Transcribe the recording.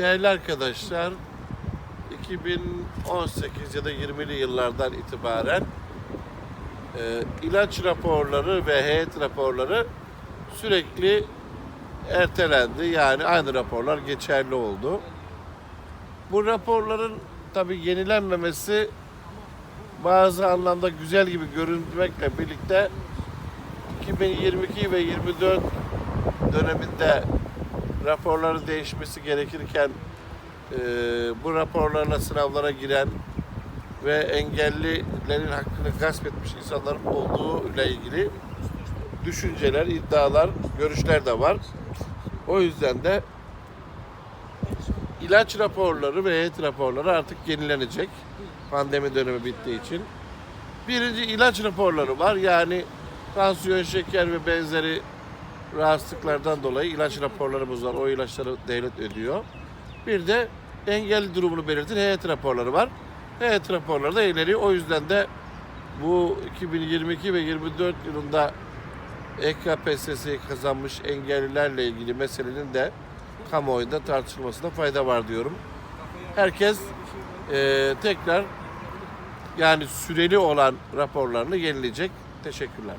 Değerli arkadaşlar, 2018 ya da 20'li yıllardan itibaren e, ilaç raporları ve heyet raporları sürekli ertelendi. Yani aynı raporlar geçerli oldu. Bu raporların tabi yenilenmemesi bazı anlamda güzel gibi görünmekle birlikte 2022 ve 24 döneminde raporları değişmesi gerekirken e, bu raporlarla sınavlara giren ve engellilerin hakkını gasp etmiş insanların olduğu ile ilgili düşünceler, iddialar, görüşler de var. O yüzden de ilaç raporları ve heyet raporları artık yenilenecek. Pandemi dönemi bittiği için. Birinci ilaç raporları var. Yani tansiyon, şeker ve benzeri rahatsızlıklardan dolayı ilaç raporlarımız var. O ilaçları devlet ödüyor. Bir de engelli durumunu belirtin heyet raporları var. Heyet raporları da eğleniyor. O yüzden de bu 2022 ve 24 yılında E EKPSS'yi kazanmış engellilerle ilgili meselenin de kamuoyunda tartışılmasına fayda var diyorum. Herkes eee, tekrar yani süreli olan raporlarını yenileyecek. Teşekkürler.